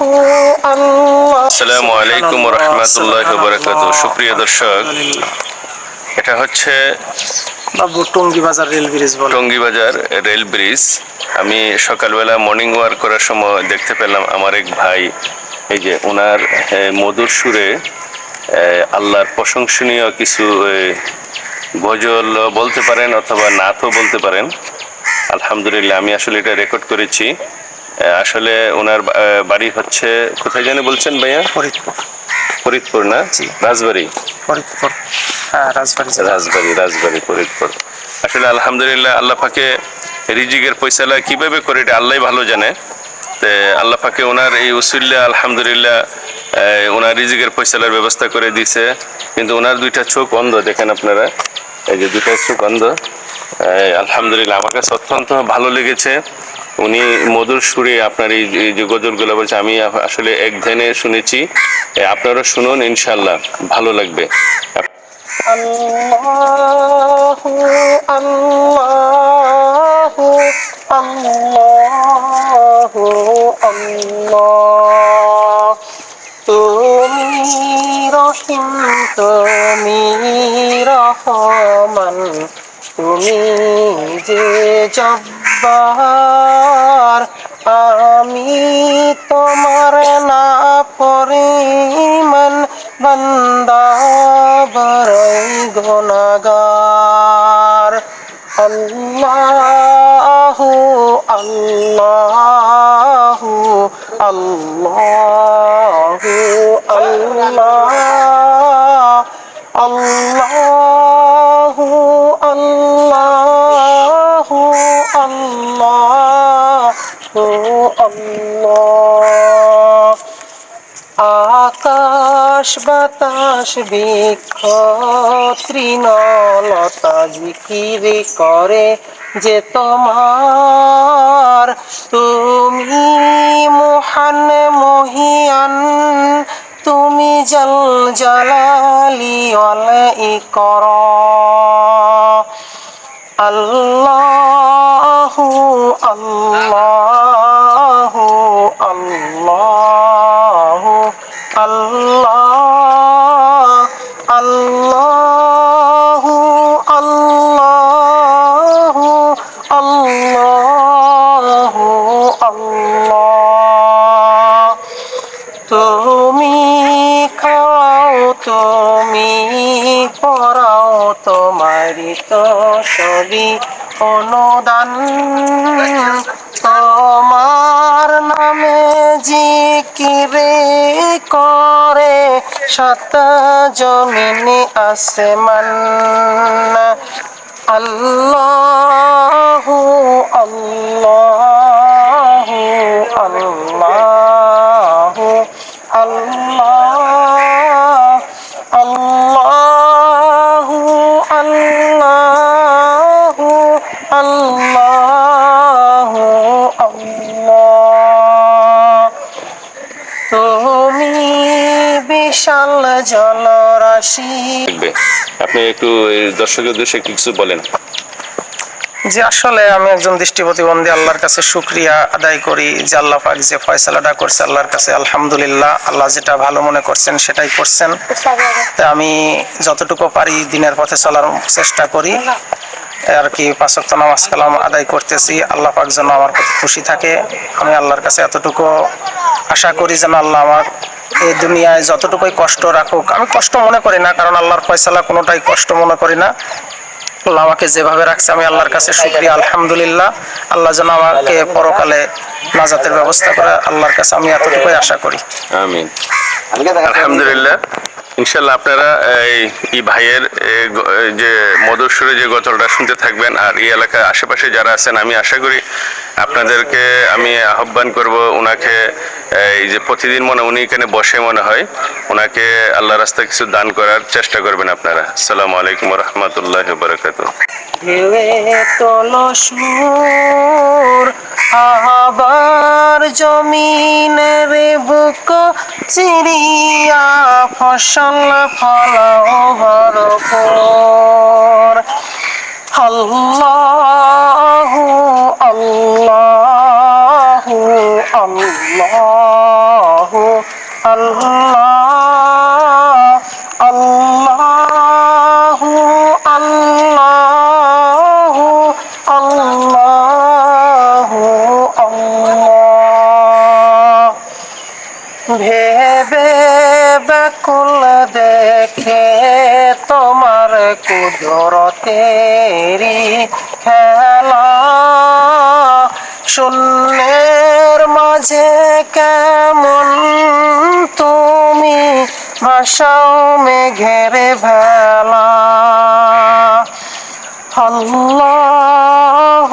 আসসালামু আলাইকুম রহমতুল্লাহ বরকাত সুপ্রিয় দর্শক এটা হচ্ছে টঙ্গি বাজার রেল ব্রিজ বলে। Tongibazar rail bridge. আমি সকালবেলা মর্নিং ওয়াক করার সময় দেখতে পেলাম আমার এক ভাই। এই যে ওনার মধুর সুরে আল্লাহর প্রশংসনীয় কিছু গজল বলতে পারেন অথবা নাথও বলতে পারেন। আলহামদুলিল্লাহ আমি আসলে এটা রেকর্ড করেছি। আসলে ওনার বাড়ি হচ্ছে কোথায় জানি বলছেন ভাইয়া? ফরিদপুর। ফরিদপুর না? জি। রাজবাড়ি? ফরিদপুর। হ্যাঁ রাজবাড়ি। রাজবাড়ি রাজবাড়ি ফরিদপুর। আসলে আলহামদুলিল্লাহ আল্লাহ পাকে রিজিকের পয়সালা কীভাবে করে এটা আল্লাহ ভালো জানে। তে আল্লাহ পাকে ওনার এই উসুল্লা আলহামদুলিল্লাহ ওনার রিজিকের পয়সালার ব্যবস্থা করে দিয়েছে কিন্তু ওনার দুইটা চোখ অন্ধ দেখেন আপনারা। এই যে দুইটা চোখ অন্ধ। আলহামদুলিল্লাহ আমার কাছে অত্যন্ত ভালো লেগেছে। উনি মধুর সুরে আপনার এই যে গজলগুলো বলছে, আমি আসলে এক ধ্যানে শুনেছি। আপনারা শুনুন ইনশাল্লাহ ভালো লাগবে। তুমি রহমান, তুমি যে জব্বার আমি তোমার না পরিমান বান্দা বড়ই গুনাগার আল্লাহু আল্লাহু আল্লাহু আল্লাহ আল্লাহু। আল্লাহ। আকাশ বাতাস বৃক্ষ তৃণলতা জিকির করে যে তোমার। তুমি মহান মহিয়ান, তুমি জল জালালি কর আল্লাহু আল্লাহু আল্লাহ আল্লাহু আল্লাহু আল্লাহু। তুমি খাও তুমি পড়াও তোমারি তো সবই অনুদান তোমার নামে জিকিরে করে সাত জমিনি আসমান আল্লাহ আল্লাহ আল্লাহু বিশাল জলরাশি। আপনি একটু দর্শকের উদ্দেশ্যে কিছু বলেন। যে আসলে আমি একজন দৃষ্টি প্রতিবন্ধী আল্লাহর কাছে শুক্রিয়া আদায় করি যে আল্লাহ পাক যে ফয়সালাটা করছে আল্লাহর কাছে আলহামদুলিল্লাহ আল্লাহ যেটা ভালো মনে করছেন সেটাই করছেন। তা আমি যতটুকু পারি দিনের পথে চলার চেষ্টা করি। আর কি পাঁচক্ত নামাজ কালাম আদায় করতেছি আল্লাহ পাক যেন আমার খুশি থাকে। আমি আল্লাহর কাছে এতটুকু আশা করি যেন আল্লাহ আমার এই দুনিয়ায় যতটুকুই কষ্ট রাখুক, আমি কষ্ট মনে করি না, কারণ আল্লাহর ফয়সালা কোনোটাই কষ্ট মনে করি না। আল্লাহ আমাকে যেভাবে রাখছে, আমি আল্লাহর কাছে শুক্রিয়া, আলহামদুলিল্লাহ। আল্লাহ যেন আমাকে পরকালে নাজাতের ব্যবস্থা করে, আল্লাহর কাছে আমি এতটুকুই আশা করি। আলহামদুলিল্লাহ। ইনশাল্লাহ আপনারা, এই ভাইয়ের যে মধুর যে গজলটা শুনতে থাকবেন আর এই এলাকার আশেপাশে যারা আছেন, আমি আশা করি আপনাদেরকে আমি আহ্বান করব ওনাকে এই যে প্রতিদিন মনে, উনি এখানে বসে মনে হয়, ওনাকে আল্লাহ রাস্তায় কিছু দান করার চেষ্টা করবেন আপনারা। আসসালামু আলাইকুম রহমতুল্লাহ বরকাত ঢেউয়ে আবার জমিনের বুক চিরিয়া ফসল ফলাও ভরপুর। আল্লাহু আল্লাহু আল্লাহ আল্লাহ আল্লাহ ভেবে ব্যাকুল দেখে তোমার কুদরতেরি খেলা। শূন্যের মাঝে কেমন তুমি ভাষাও মেঘের ভেলা। আল্লাহ